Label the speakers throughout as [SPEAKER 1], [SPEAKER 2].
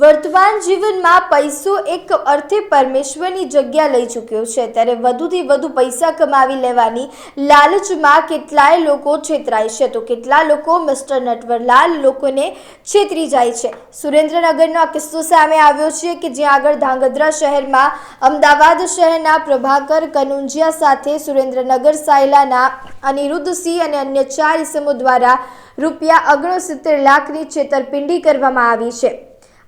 [SPEAKER 1] વર્તમાન જીવનમાં પૈસો એક અર્થે પરમેશ્વરની જગ્યા લઈ ચૂક્યો છે. ત્યારે વધુથી વધુ પૈસા કમાવી લેવાની લાલચમાં કેટલાય લોકો છેતરાય છે. તો કેટલા લોકો મિસ્ટર નટવરલાલ લોકોને છેતરી જાય છે. સુરેન્દ્રનગરનો આ કિસ્સો સામે આવ્યો છે કે જ્યાં આગળ ધાંગધ્રા શહેરમાં અમદાવાદ શહેરના પ્રભાકર કનુંજિયા સાથે સુરેન્દ્રનગર સાયલાના અનિરુદ્ધસિંહ અને અન્ય ચાર ઇસમો દ્વારા રૂપિયા ઓગણસિત્તેર લાખની છેતરપિંડી કરવામાં આવી છે.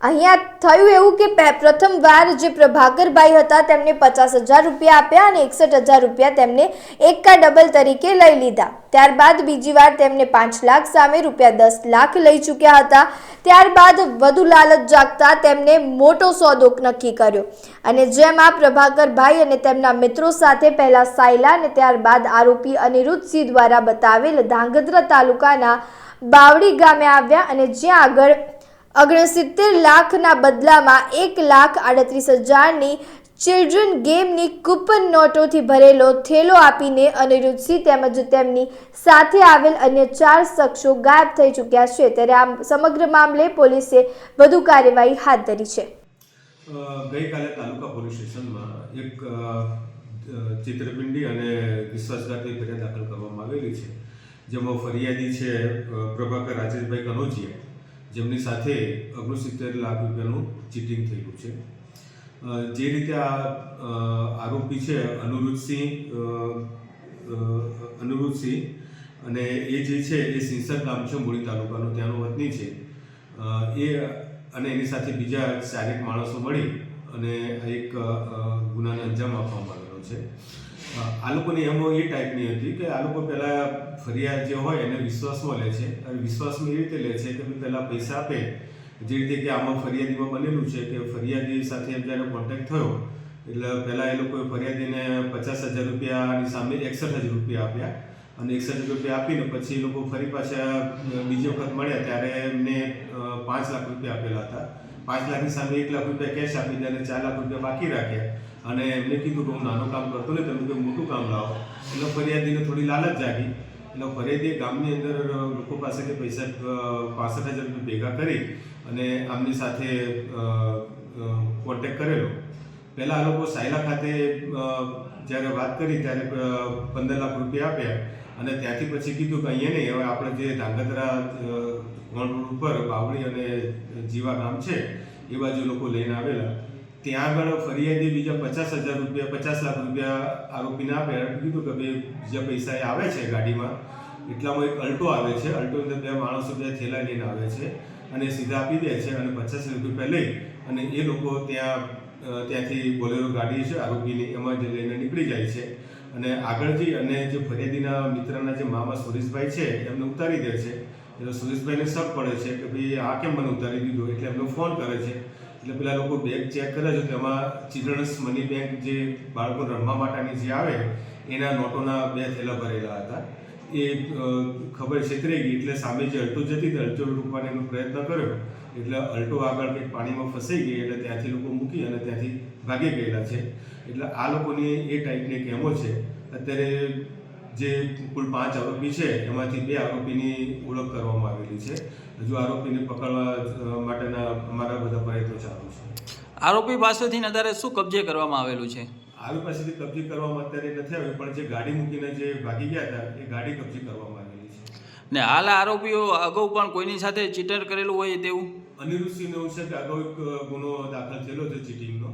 [SPEAKER 1] અહીંયા થયું એવું કે પ્રથમ પ્રથમવાર જે પ્રભાકરભાઈ હતા તેમને પચાસ હજાર રૂપિયા આપ્યા અને એકસઠ હજાર રૂપિયા તેમને એકા ડબલ તરીકે લઈ લીધા. ત્યારબાદ બીજી વાર તેમને પાંચ લાખ સામે રૂપિયા દસ લાખ લઈ ચૂક્યા હતા. ત્યારબાદ વધુ લાલચ જાગતા તેમને મોટો સોદો નક્કી કર્યો. અને જેમ આ પ્રભાકરભાઈ અને તેમના મિત્રો સાથે પહેલા સાયલા અને ત્યારબાદ આરોપી અનિરુદ્ધસિંહ દ્વારા બતાવેલ ધાંગધ્રા તાલુકાના બાવડી ગામે આવ્યા અને જ્યાં આગળ ઓગણસિત્તેર લાખના બદલામાં એક લાખ આડત્રીસ હજારની ચિલ્ડ્રન ગેમની કૂપન નોટોથી ભરેલો થેલો આપીને અનિરુદ્ધસિંહ તેમજ તેમની સાથે આવેલ અન્ય ચાર શખ્સો ગાયબ થઈ ચૂક્યા છે. ત્યારે આ સમગ્ર મામલે પોલીસે વધુ કાર્યવાહી હાથ ધરી છે.
[SPEAKER 2] ગઈકાલે તાલુકા પોલીસ સ્ટેશનમાં એક ચિત્રપિંડી અને વિશ્વાસઘાતની ફરિયાદ દાખલ કરવામાં આવેલી છે. જેમાં ફરિયાદી છે પ્રભાકર રાજેશભાઈ કનોજિયા જેમની સાથે ઓગણસિત્તેર લાખ રૂપિયાનું ચીટિંગ થયેલું છે. જે રીતે આ આરોપી છે, અનુરુદ્ધસિંહ અનુરુદ્ધસિંહ, અને એ જે છે, એ સિંસર ગામ છે મૂળી તાલુકાનું, ત્યાંનો વતની છે. એ અને એની સાથે બીજા ચારેક માણસો મળી અને એક ગુનાને અંજામ આપવામાં આવેલો છે. આ લોકોની એમો એ ટાઈપની હતી કે આ લોકો પહેલાં ફરિયાદ જે હોય એને વિશ્વાસમાં લે છે. અને વિશ્વાસમાં એ રીતે લે છે કે પહેલાં પૈસા આપે, જે રીતે કે આમાં ફરિયાદીમાં બનેલું છે કે ફરિયાદી સાથે જ્યારે કોન્ટેક્ટ થયો, એટલે પહેલાં એ લોકોએ ફરિયાદીને પચાસ હજાર રૂપિયાની સામે એકસઠ હજાર રૂપિયા આપ્યા. અને હજાર રૂપિયા આપીને પછી એ લોકો ફરી પાછા બીજી વખત મળ્યા ત્યારે એમને પાંચ લાખ રૂપિયા આપેલા હતા. પાંચ લાખની સામે એક લાખ રૂપિયા કેશ આપી અને ચાર લાખ રૂપિયા બાકી રાખ્યા. અને એમને કીધું કે હું નાનું કામ કરતો ને તમે કોઈ મોટું કામ લાવો. એટલે ફરિયાદીને થોડી લાલચ જાગી. એટલે ફરિયાદી ગામની અંદર લોકો પાસેથી પૈસા પાસઠ હજાર રૂપિયા ભેગા કરી અને આમની સાથે કોન્ટેક્ટ કરેલો. પહેલાં આ લોકો સાયલા ખાતે જ્યારે વાત કરી ત્યારે પંદર લાખ રૂપિયા આપ્યા અને ત્યાંથી પછી કીધું કે અહીંયા નહીં, હવે આપણે જે ધાંગધ્રા રોડ ઉપર બાવળી અને જીવા ગામ છે, એ બાજુ લોકો લઈને આવેલા. ત્યાં આગળ ફરિયાદી બીજા પચાસ હજાર રૂપિયા, પચાસ લાખ રૂપિયા આરોપીને આપ્યા. કીધું કે ભાઈ બીજા પૈસા એ આવે છે ગાડીમાં, એટલામાં એક અલ્ટો આવે છે. અલ્ટો અંદર બે માણસો બે થેલા લઈને આવે છે અને સીધા આપી દે છે અને પચાસ રૂપિયા લઈ અને એ લોકો ત્યાં ત્યાંથી બોલેરો ગાડી છે આરોપીની એમાં જ લઈને નીકળી જાય છે. અને આગળથી અને જે ફરિયાદીના મિત્રના જે મામા સુરેશભાઈ છે, એમને ઉતારી દે છે. એટલે સુરેશભાઈને શક પડે છે કે ભાઈ આ કેમ મને ઉતારી દીધો? એટલે એમનો ફોન કરે છે. એટલે પેલા લોકો બેગ ચેક કરે છે તેમાં ચિલ્ડ્રન્સ મની બેંક જે બાળકો રમવા માટેની જે આવે, એના નોટોના બે થેલા ભરેલા હતા. એ ખબર છેતરાઈ ગઈ, એટલે સામે જે અલટો જતી હતી અલટો રૂપવાનો પ્રયત્ન કર્યો. એટલે અલ્ટો આગળ કંઈક પાણીમાં ફસાઈ ગઈ એટલે ત્યાંથી લોકો મૂકી અને ત્યાંથી ભાગી ગયેલા છે. એટલે આ લોકોની એ ટાઈપની કેમો છે. અત્યારે જે કુલ પાંચ આરોપી છે એમાંથી બે આરોપીની ઓળખ કરવામાં આવેલી છે. હજુ આરોપીને પકડવા માટેના અમારા બધા પ્રયત્નો ચાલુ છે.
[SPEAKER 3] આરોપી પાસેથી અત્યારે શું કબજે કરવામાં આવેલું છે?
[SPEAKER 2] આરોપી પાસેથી કબજે કરવામાં અત્યારે નથી આવ્યું પણ જે ગાડી મૂકીને જે ભાગી ગયા હતા એ ગાડી કબજે કરવામાં આવેલી છે.
[SPEAKER 3] ને હાલ આરોપીઓ અગાઉ પણ કોઈની સાથે ચીટર કરેલું હોય તેવું?
[SPEAKER 2] અનિરુદ્ધસિંહ એવું છે કે અગાઉ એક ગુનો દાખલ થયેલો છે ચીટિંગનો.